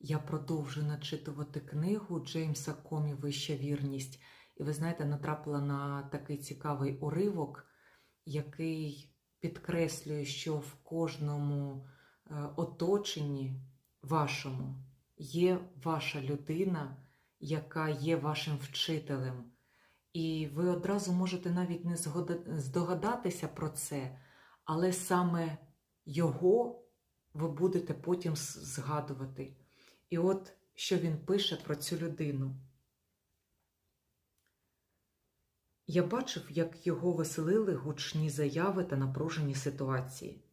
я продовжую начитувати книгу Джеймса Комі Вища вірність. І ви знаєте, натрапила на такий цікавий уривок, який підкреслює, що в кожному е, оточенні вашому є ваша людина, яка є вашим вчителем. І ви одразу можете навіть не здогадатися про це, але саме його ви будете потім згадувати. І от що він пише про цю людину. Я бачив, як його веселили гучні заяви та напружені ситуації.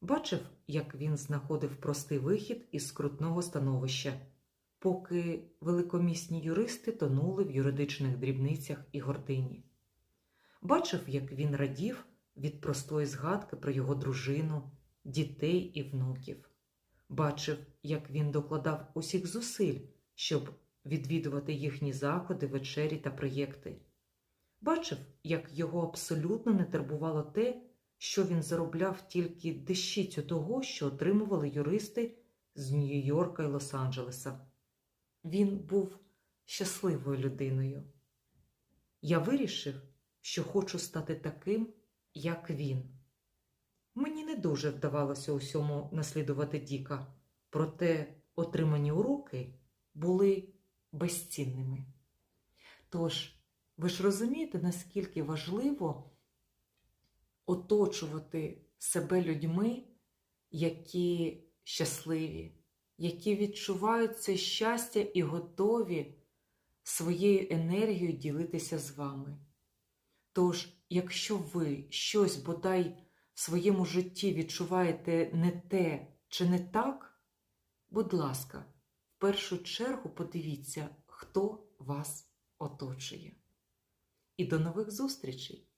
Бачив, як він знаходив простий вихід із скрутного становища, поки великомісні юристи тонули в юридичних дрібницях і гордині. Бачив, як він радів від простої згадки про його дружину, дітей і внуків. Бачив, як він докладав усіх зусиль, щоб відвідувати їхні заходи, вечері та проєкти. Бачив, як його абсолютно не турбувало те, що він заробляв тільки дещицю того, що отримували юристи з Нью-Йорка і Лос-Анджелеса. Він був щасливою людиною. Я вирішив, що хочу стати таким, як він. Мені не дуже вдавалося усьому наслідувати Діка, проте отримані уроки були безцінними. Тож, ви ж розумієте, наскільки важливо оточувати себе людьми, які щасливі, які відчувають це щастя і готові своєю енергією ділитися з вами. Тож, якщо ви щось бодай в своєму житті відчуваєте не те чи не так, будь ласка, в першу чергу подивіться, хто вас оточує. І до нових зустрічей!